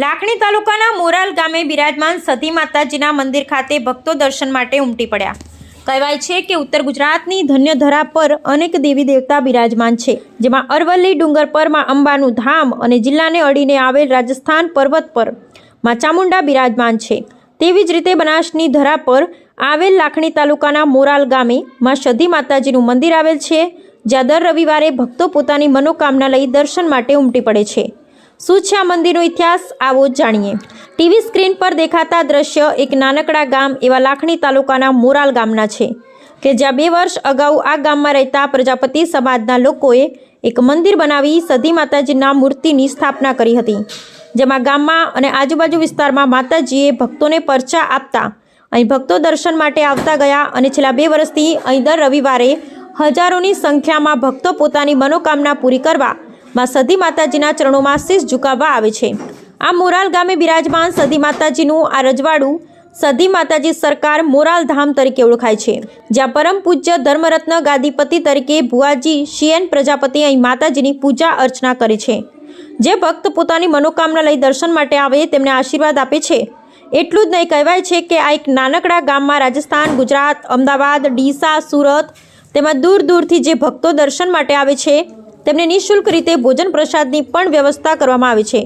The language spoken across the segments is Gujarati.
લાખણી તાલુકાના મોરાલ ગામે બિરાજમાન સતી માતાજીના મંદિર ખાતે ભક્તો દર્શન માટે ઉમટી પડ્યા. કહેવાય છે કે ઉત્તર ગુજરાતની ધન્ય ધરા પર અનેક દેવી દેવતા બિરાજમાન છે, જેમાં અરવલ્લી ડુંગર પરમાં અંબાનું ધામ અને જિલ્લાને અડીને આવેલ રાજસ્થાન પર્વત પરમાં ચામુંડા બિરાજમાન છે. તેવી જ રીતે બનાસની ધરા પર આવેલ લાખણી તાલુકાના મોરાલ ગામે માં સધી માતાજીનું મંદિર આવેલ છે, જ્યાં દર રવિવારે ભક્તો પોતાની મનોકામના લઈ દર્શન માટે ઉમટી પડે છે. શું છે આ મંદિરનો ઇતિહાસ આવો જાણીએ. ટીવી સ્ક્રીન પર દેખાતા દ્રશ્ય એક નાનકડા ગામ એવા લાખણી તાલુકાના મોરાલ ગામના છે, કે જ્યાં બે વર્ષ અગાઉ આ ગામમાં રહેતા પ્રજાપતિ સમાજના લોકોએ એક મંદિર બનાવી સધી માતાજીના મૂર્તિની સ્થાપના કરી હતી. જેમાં ગામમાં અને આજુબાજુ વિસ્તારમાં માતાજીએ ભક્તોને પરચા આપતા, અહીં ભક્તો દર્શન માટે આવતા ગયા અને છેલ્લા બે વર્ષથી અહીં દર રવિવારે હજારોની સંખ્યામાં ભક્તો પોતાની મનોકામના પૂરી કરવા માં સધી માતાજીના ચરણોમાં શીશ ઝુકાવવા આવે છે. આ મોરાલ ગામે બિરાજમાન સધી માતાજીનું આ રજવાડું સધી માતાજી સરકાર મોરાલ ધામ તરીકે ઓળખાય છે. જ્યાં પરમ પૂજ્ય ધર્મરત્ન ગાદીપતિ તરીકે ભુવાજી શિયન પ્રજાપતિ અહીં માતાજીની પૂજા અર્ચના કરે છે. જે ભક્ત પોતાની મનોકામના લઈ દર્શન માટે આવે તેમને આશીર્વાદ આપે છે. એટલું જ નહીં કહેવાય છે કે આ એક નાનકડા ગામમાં રાજસ્થાન, ગુજરાત, અમદાવાદ, ડીસા, સુરત તેમજ દૂર દૂરથી જે ભક્તો દર્શન માટે આવે છે તેમને નિઃશુલ્ક રીતે ભોજન પ્રસાદની પણ વ્યવસ્થા કરવામાં આવે છે.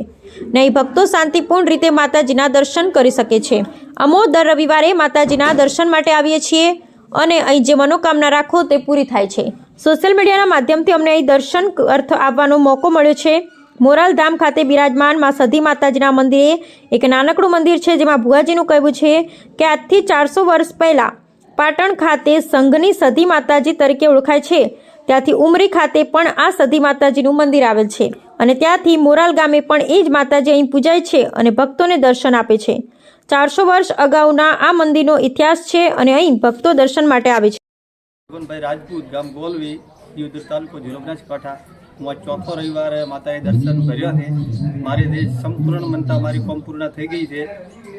નહીં, ભક્તો શાંતિપૂર્ણ રીતે માતાજીના દર્શન કરી શકે છે. અમો, દર રવિવારે માતાજીના દર્શન માટે આવીએ છીએ અને અહીં જે મનોકામના રાખો તે પૂરી થાય છે. સોશિયલ મીડિયાના માધ્યમથી અમને અહીં દર્શન અર્થ આવવાનો મોકો મળ્યો છે. મોરાલધામ ખાતે બિરાજમાનમાં સધી માતાજીના મંદિરે એક નાનકડું મંદિર છે જેમાં ભુવાજીનું કહેવું છે કે આજથી ચારસો વર્ષ પહેલાં પાટણ ખાતે સંઘની સધી માતાજી તરીકે ઓળખાય છે. ત્યાંથી ઉમરી ખાતે પણ આ સધી માતાજીનું મંદિર આવેલ છે. અને ત્યાંથી મોરાલ ગામે પણ એ જ માતાજી અહીં પૂજાય છે અને ભક્તોને દર્શન આપે છે. ચારસો વર્ષ અગાઉના આ મંદિરનો ઇતિહાસ છે અને અહીં ભક્તો દર્શન માટે આવે છે. રાજપૂત, ગામ ગોલવી તાલુકો જિલ્લો બનાસકાંઠા. હું ચોથો રવિવારે માતાએ દર્શન કર્યા છે. મારી જે સંપૂર્ણ મનતા મારી કોમ પૂર્ણ થઈ ગઈ છે.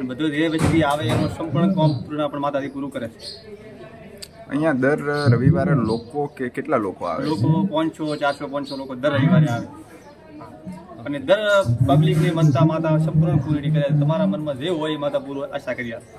બધું જે વ્યક્તિ આવે એનું સંપૂર્ણ કોમ પૂર્ણ પણ માતાજી પૂરું કરે છે. અહીંયા દર રવિવારે લોકો કે કેટલા લોકો આવે લોકો પાંચસો, ચારસો, પાંચસો લોકો દર રવિવારે આવે. અને દર પબ્લિકની મનતા માતા સંપૂર્ણ પૂરી કરે. તમારા મનમાં જે હોય એ માતા પૂરું આશા કરી આપે